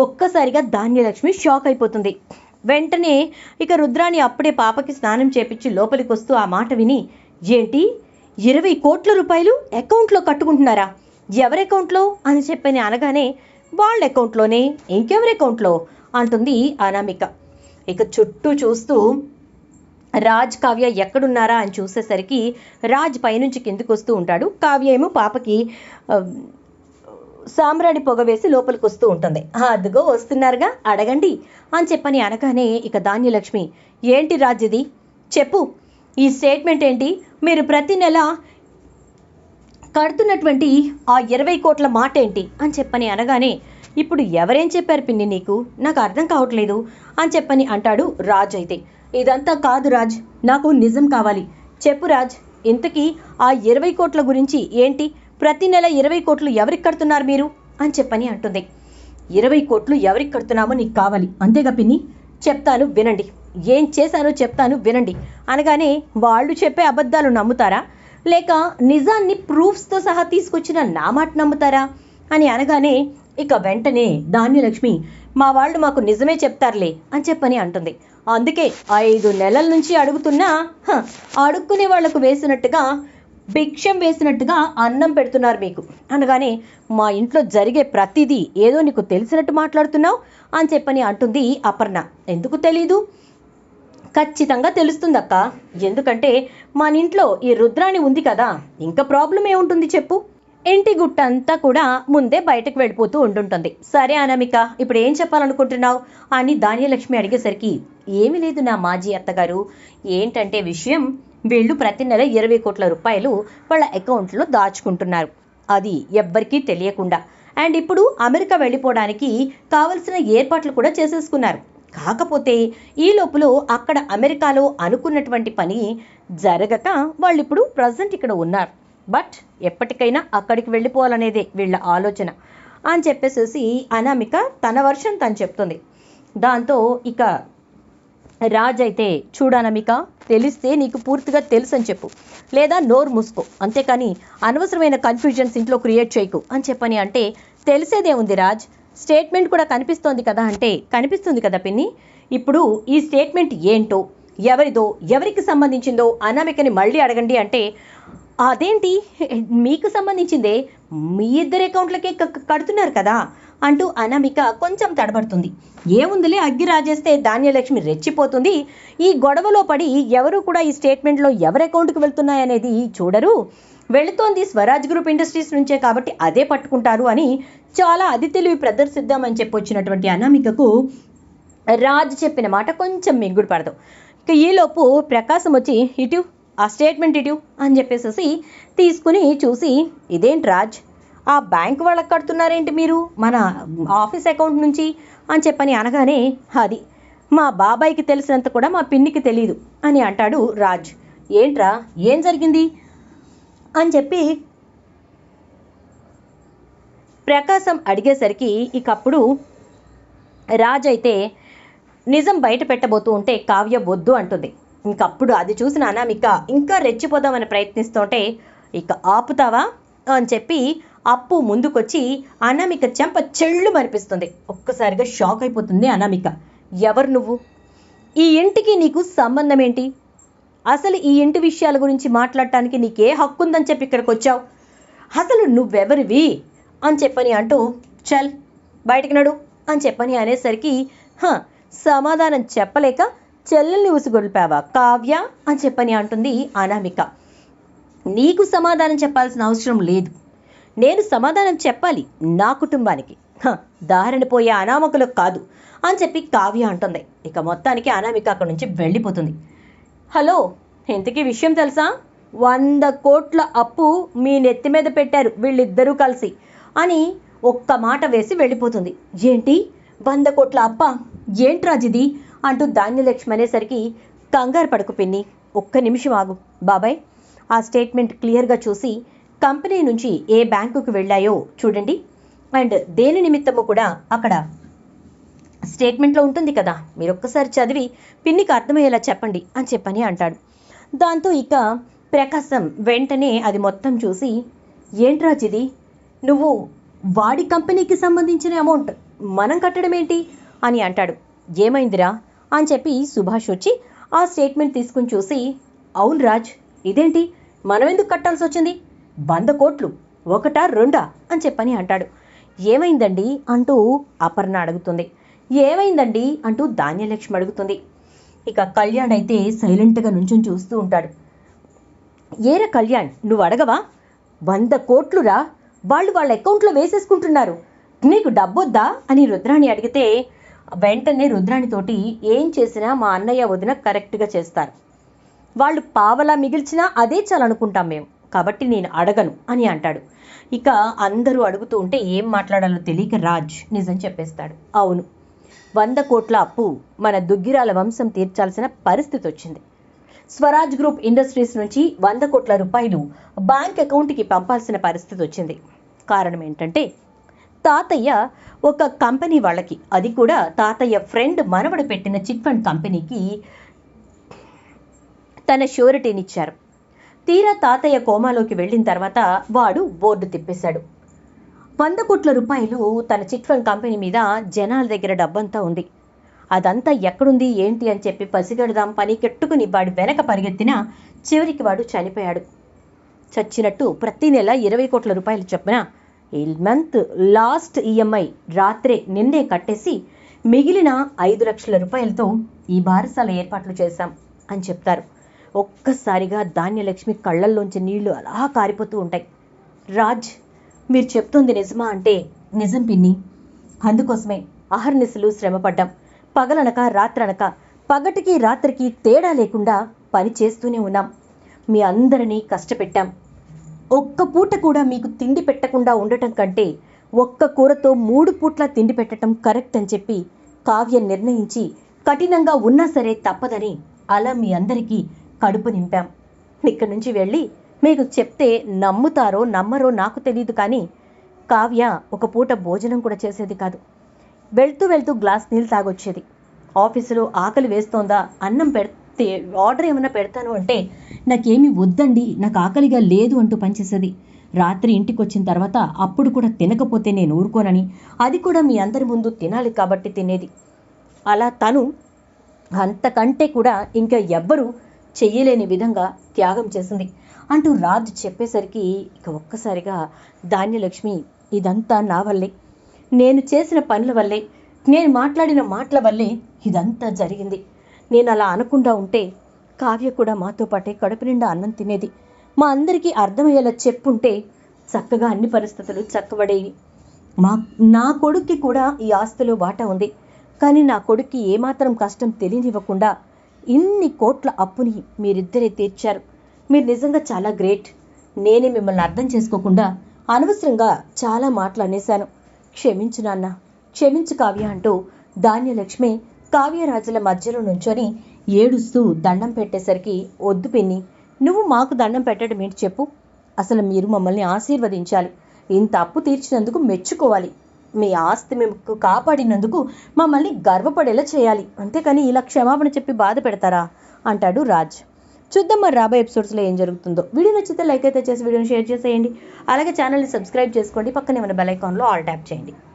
ఒక్కసారిగా ధాన్యలక్ష్మి షాక్ అయిపోతుంది. వెంటనే ఇక రుద్రాని అప్పుడే పాపకి స్నానం చేపించి లోపలికి వస్తూ ఆ మాట విని ఏంటి? ఇరవై కోట్ల రూపాయలు అకౌంట్లో కట్టుకుంటున్నారా? ఎవరి అకౌంట్లో? అని చెప్పని అనగానే వాళ్ళ అకౌంట్లోనే ఇంకెవరి అకౌంట్లో? అంటుంది అనామిక. ఇక చుట్టూ చూస్తూ రాజ్ కావ్య ఎక్కడున్నారా? అని చూసేసరికి రాజ్ పైనుంచి కిందకు వస్తూ ఉంటాడు. కావ్య ఏమో పాపకి సాంబ్రాణి పొగ వేసి లోపలికి వస్తూ ఉంటుంది. అదిగో వస్తున్నారుగా అడగండి అని చెప్పని అనగానే ఇక ధాన్యలక్ష్మి ఏంటి రాజ్యది చెప్పు ఈ స్టేట్మెంట్ ఏంటి? మీరు ప్రతి నెల కడుతున్నటువంటి ఆ ఇరవై కోట్ల మాట ఏంటి? అని చెప్పని అనగానే ఇప్పుడు ఎవరేం చెప్పారు పిన్ని నీకు? నాకు అర్థం కావట్లేదు అని చెప్పని అంటాడు రాజ్ అయితే. ఇదంతా కాదు రాజ్ నాకు నిజం కావాలి. చెప్పు రాజ్ ఇంతకీ ఆ ఇరవై కోట్ల గురించి ఏంటి? ప్రతి నెల ఇరవై కోట్లు ఎవరికి కడుతున్నారు మీరు? అని చెప్పని అంటుంది. ఇరవై కోట్లు ఎవరికి కడుతున్నామో నీకు కావాలి. అంతేగా పిన్ని? చెప్తాను వినండి. ఏం చేశానో చెప్తాను వినండి. అనగానే వాళ్ళు చెప్పే అబద్ధాలు నమ్ముతారా? లేక నిజాన్ని ప్రూఫ్స్తో సహా తీసుకొచ్చిన నా మాట నమ్ముతారా? అని అనగానే ఇక వెంటనే ధాన్యలక్ష్మి మా వాళ్ళు మాకు నిజమే చెప్తారులే అని చెప్పని అంటుంది. అందుకే ఐదు నెలల నుంచి అడుగుతున్నా హ, అడుక్కునే వాళ్ళకు వేసినట్టుగా భిక్షం వేసినట్టుగా అన్నం పెడుతున్నారు మీకు. అనగానే మా ఇంట్లో జరిగే ప్రతిదీ ఏదో నీకు తెలిసినట్టు మాట్లాడుతున్నావు అని చెప్పని అంటుంది అపర్ణ. ఎందుకు తెలీదు? ఖచ్చితంగా తెలుస్తుందక్క. ఎందుకంటే మన ఇంట్లో ఈ రుద్రాణి ఉంది కదా ఇంకా ప్రాబ్లం ఏముంటుంది చెప్పు. ఇంటి గుట్టంతా కూడా ముందే బయటకు వెళ్ళిపోతూ ఉంటుంటుంది సరే అనామిక ఇప్పుడు ఏం చెప్పాలనుకుంటున్నావు? అని ధాన్యలక్ష్మి అడిగేసరికి ఏమీ లేదు నా మాజీ అత్తగారు. ఏంటంటే విషయం వీళ్ళు ప్రతి నెల ఇరవై కోట్ల రూపాయలు వాళ్ళ అకౌంట్లో దాచుకుంటున్నారు. అది ఎవ్వరికీ తెలియకుండా. అండ్ ఇప్పుడు అమెరికా వెళ్ళిపోవడానికి కావలసిన ఏర్పాట్లు కూడా చేసేసుకున్నారు. కాకపోతే ఈ లోపల అక్కడ అమెరికాలో అనుకున్నటువంటి పని జరగక వాళ్ళు ఇప్పుడు ప్రజెంట్ ఇక్కడ ఉన్నారు. బట్ ఎప్పటికైనా అక్కడికి వెళ్ళిపోవాలనేదే వీళ్ళ ఆలోచన అని చెప్పేసేసి అనామిక తన వర్షం తను చెప్తుంది. దాంతో ఇక రాజ్ అయితే చూడనమిక తెలిస్తే నీకు పూర్తిగా తెలుసు అని చెప్పు. లేదా నోరు మూసుకో. అంతేకాని అనవసరమైన కన్ఫ్యూజన్స్ ఇంట్లో క్రియేట్ చేయకు అని చెప్పని అంటే తెలిసేదే ఉంది రాజ్. స్టేట్మెంట్ కూడా కనిపిస్తోంది కదా అంటే కనిపిస్తుంది కదా పిన్ని. ఇప్పుడు ఈ స్టేట్మెంట్ ఏంటో ఎవరిదో ఎవరికి సంబంధించిందో అనామికని మళ్ళీ అడగండి అంటే అదేంటి? మీకు సంబంధించిందే మీ ఇద్దరి అకౌంట్లకే క- కడుతున్నారు కదా. అంటూ అనామిక కొంచెం తడబడుతుంది. ఏముందిలే అగ్గి రాజేస్తే ధాన్యలక్ష్మి రెచ్చిపోతుంది. ఈ గొడవలో పడి ఎవరు కూడా ఈ స్టేట్మెంట్లో ఎవరి అకౌంట్కి వెళ్తున్నాయనేది చూడరు. వెళుతోంది స్వరాజ్ గ్రూప్ ఇండస్ట్రీస్ నుంచే కాబట్టి అదే పట్టుకుంటారు అని చాలా అది తెలివి ప్రదర్శిద్దామని చెప్పి వచ్చినటువంటి అనామికకు రాజు చెప్పిన మాట కొంచెం మింగుడు పడదు. ఇక ఈలోపు ప్రకాశం వచ్చి ఇటు ఆ స్టేట్మెంట్ ఇటు అని చెప్పేసేసి తీసుకుని చూసి ఇదేంటి రాజ్? ఆ బ్యాంక్ వాళ్ళకి కడుతున్నారేంటి మీరు? మన ఆఫీస్ అకౌంట్ నుంచి అని చెప్పని అనగానే అది మా బాబాయ్కి తెలిసినంత కూడా మా పిన్నికి తెలియదు అని అంటాడు రాజ్. ఏంట్రా ఏం జరిగింది? అని చెప్పి ప్రకాశం అడిగేసరికి ఇకప్పుడు రాజ్ అయితే నిజం బయట పెట్టబోతూ ఉంటే కావ్య వద్దు అంటుంది. ఇంకప్పుడు అది చూసిన అనామిక ఇంకా రెచ్చిపోదామని ప్రయత్నిస్తుంటే ఇక ఆపుతావా? అని చెప్పి అప్పు ముందుకొచ్చి అనామిక చెంప చెళ్ళు మనిపిస్తుంది ఒక్కసారిగా షాక్ అయిపోతుంది అనామిక. ఎవరు నువ్వు? ఈ ఇంటికి నీకు సంబంధం ఏంటి? అసలు ఈ ఇంటి విషయాల గురించి మాట్లాడటానికి నీకే హక్కు ఉందని చెప్పి ఇక్కడికి వచ్చావు. అసలు నువ్వెవరివి? అని చెప్పని అంటూ చల్ బయటికి నడు అని చెప్పని అనేసరికి "హ, సమాధానం చెప్పలేక చెల్లెల్ని ఉసిగొల్పావా? కావ్య అని చెప్పని అంటుంది అనామిక. నీకు సమాధానం చెప్పాల్సిన అవసరం లేదు. నేను సమాధానం చెప్పాలి నా కుటుంబానికి. దారినిపోయే అనామకులకు కాదు అని చెప్పి కావ్య అంటుంది. ఇక మొత్తానికి అనామిక అక్కడి నుంచి వెళ్ళిపోతుంది. హలో ఇంతకీ విషయం తెలుసా? వంద కోట్ల అప్పు మీ నెత్తి మీద పెట్టారు వీళ్ళిద్దరూ కలిసి అని ఒక్క మాట వేసి వెళ్ళిపోతుంది. ఏంటి? వంద కోట్ల అప్ప? ఏంట్రాజిది అంటూ ధాన్యలక్ష్మి అనేసరికి కంగారు పడుకు పిన్ని. ఒక్క నిమిషం ఆగు బాబాయ్. ఆ స్టేట్మెంట్ క్లియర్గా చూసి కంపెనీ నుంచి ఏ బ్యాంకుకు వెళ్ళాయో చూడండి. అండ్ దేని నిమిత్తము కూడా అక్కడ స్టేట్మెంట్లో ఉంటుంది కదా. మీరు ఒక్కసారి చదివి పిన్నికి అర్థమయ్యేలా చెప్పండి అని చెప్పని అంటాడు. దాంతో ఇక ప్రకాశం వెంటనే అది మొత్తం చూసి ఏంట్రాజ్ ఇది నువ్వు వాడి కంపెనీకి సంబంధించిన అమౌంట్ మనం కట్టడం ఏంటి? అని అంటాడు. ఏమైందిరా? అని చెప్పి సుభాష్ వచ్చి ఆ స్టేట్మెంట్ తీసుకుని చూసి అవును రాజ్ ఇదేంటి? మనం ఎందుకు కట్టాల్సి వచ్చింది? వంద కోట్లు ఒకటా రెండా అని చెప్పని అంటాడు. ఏమైందండి అంటూ అపర్ణ అడుగుతుంది. ఏమైందండి అంటూ ధాన్యలక్ష్మి అడుగుతుంది. ఇక కళ్యాణ్ అయితే సైలెంట్గా నుంచుని చూస్తూ ఉంటాడు. ఏరా కళ్యాణ్ నువ్వు అడగవా? వంద కోట్లురా వాళ్ళు వాళ్ళ అకౌంట్లో వేసేసుకుంటున్నారు. నీకు డబ్బొద్దా? అని రుద్రాణి అడిగితే వెంటనే రుద్రాణితోటి ఏం చేసినా మా అన్నయ్య వదిన కరెక్ట్గా చేస్తారు. వాళ్ళు పావలా మిగిల్చినా అదే చాలనుకుంటాం మేము. కాబట్టి నేను అడగను అని అంటాడు. ఇక అందరూ అడుగుతూ ఉంటే ఏం మాట్లాడాలో తెలియక రాజ్ నిజం చెప్పేస్తాడు. అవును వంద కోట్ల అప్పు మన దుగ్గిరాల వంశం తీర్చాల్సిన పరిస్థితి వచ్చింది. స్వరాజ్ గ్రూప్ ఇండస్ట్రీస్ నుంచి వంద కోట్ల రూపాయలు బ్యాంక్ అకౌంట్కి పంపాల్సిన పరిస్థితి వచ్చింది. కారణం ఏంటంటే తాతయ్య ఒక కంపెనీ వాళ్ళకి అది కూడా తాతయ్య ఫ్రెండ్ మనవడు పెట్టిన చిట్ ఫండ్ కంపెనీకి తన షూరిటీనిచ్చారు తీరా తాతయ్య కోమాలోకి వెళ్ళిన తర్వాత వాడు బోర్డు తిప్పేశాడు. వంద కోట్ల రూపాయలు తన చిట్ ఫండ్ కంపెనీ మీద జనాల దగ్గర డబ్బంతా ఉంది. అదంతా ఎక్కడుంది ఏంటి అని చెప్పి పసిగడదాం పని కెట్టుకుని వాడు వెనక పరిగెత్తినా చివరికి వాడు చనిపోయాడు. చచ్చినట్టు ప్రతి నెల ఇరవై కోట్ల రూపాయలు చొప్పున ఈ మంత్ లాస్ట్ ఈఎంఐ రాత్రే నిన్నే కట్టేసి మిగిలిన ఐదు లక్షల రూపాయలతో ఈ బారసాల ఏర్పాట్లు చేశాం అని చెప్తారు. ఒక్కసారిగా ధాన్యలక్ష్మి కళ్ళల్లోంచి నీళ్ళు అలా కారిపోతూ ఉంటాయి. రాజ్ మీరు చెప్తుంది నిజమా అంటే నిజం పిన్ని. అందుకోసమే అహర్నిశలు శ్రమపడ్డాం. పగలనక రాత్రనక పగటికి రాత్రికి తేడా లేకుండా పని చేస్తూనే ఉన్నాం. మీ అందరినీ కష్టపెట్టాం. ఒక్క పూట కూడా మీకు తిండి పెట్టకుండా ఉండటం కంటే ఒక్క కూరతో మూడు పూట్ల తిండి పెట్టడం కరెక్ట్ అని చెప్పి కావ్య నిర్ణయించి కఠినంగా ఉన్నా సరే తప్పదని అలా మీ అందరికీ కడుపు నింపాం. ఇక్కడి నుంచి వెళ్ళి మీకు చెప్తే నమ్ముతారో నమ్మరో నాకు తెలియదు కానీ కావ్య ఒక పూట భోజనం కూడా చేసేది కాదు. వెళ్తూ వెళ్తూ గ్లాస్ నీళ్ళు తాగొచ్చేది. ఆఫీసులో ఆకలి వేస్తోందా అన్నం పెడితే ఆర్డర్ ఏమైనా పెడతాను అంటే నాకేమి వద్దండి నాకు ఆకలిగా లేదు అంటూ పనిచేసేది. రాత్రి ఇంటికి వచ్చిన తర్వాత అప్పుడు కూడా తినకపోతే నేను ఊరుకోనని అది కూడా మీ అందరి ముందు తినాలి కాబట్టి తినేది. అలా తను అంతకంటే కూడా ఇంకా ఎవ్వరూ చెయ్యలేని విధంగా త్యాగం చేసింది. అంటూ రాజు చెప్పేసరికి ఇక ఒక్కసారిగా ధాన్యలక్ష్మి ఇదంతా నా వల్లే. నేను చేసిన పనుల వల్లే నేను మాట్లాడిన మాటల వల్లే ఇదంతా జరిగింది. నేను అలా అనకుండా ఉంటే కావ్య కూడా మాతో పాటే కడుపు నిండా అన్నం తినేది. మా అందరికీ అర్థమయ్యేలా చెప్పుంటే చక్కగా అన్ని పరిస్థితులు చక్కబడేవి. మా నా కొడుక్కి కూడా ఈ ఆస్తిలో వాటా ఉంది. కానీ నా కొడుక్కి ఏమాత్రం కష్టం తెలియనివ్వకుండా ఇన్ని కోట్ల అప్పుని మీరిద్దరే తీర్చారు. మీరు నిజంగా చాలా గ్రేట్. నేనే మిమ్మల్ని అర్థం చేసుకోకుండా అనవసరంగా చాలా మాటలు అనేశాను క్షమించు నాన్న. క్షమించు కావ్య అంటూ ధాన్యలక్ష్మి కావ్యరాజుల మధ్యలో నుంచొని ఏడుస్తూ దండం పెట్టేసరికి వద్దు పిన్ని నువ్వు మాకు దండం పెట్టడం ఏంటి చెప్పు. అసలు మీరు మమ్మల్ని ఆశీర్వదించాలి. ఇంత అప్పు తీర్చినందుకు మెచ్చుకోవాలి. మీ ఆస్తి మేము కాపాడినందుకు మమ్మల్ని గర్వపడేలా చేయాలి. అంతేకాని ఇలా క్షమాపణ చెప్పి బాధ పెడతారా? అంటాడు రాజ్. చూద్దాం మరి రాబోయే ఎపిసోడ్స్లో ఏం జరుగుతుందో. వీడియో నచ్చితే లైక్ అయితే చేసి వీడియోని షేర్ చేసేయండి. అలాగే ఛానల్ని సబ్స్క్రైబ్ చేసుకోండి. పక్కనే ఉన్న బెల్ ఐకాన్లో ఆల్ ట్యాప్ చేయండి.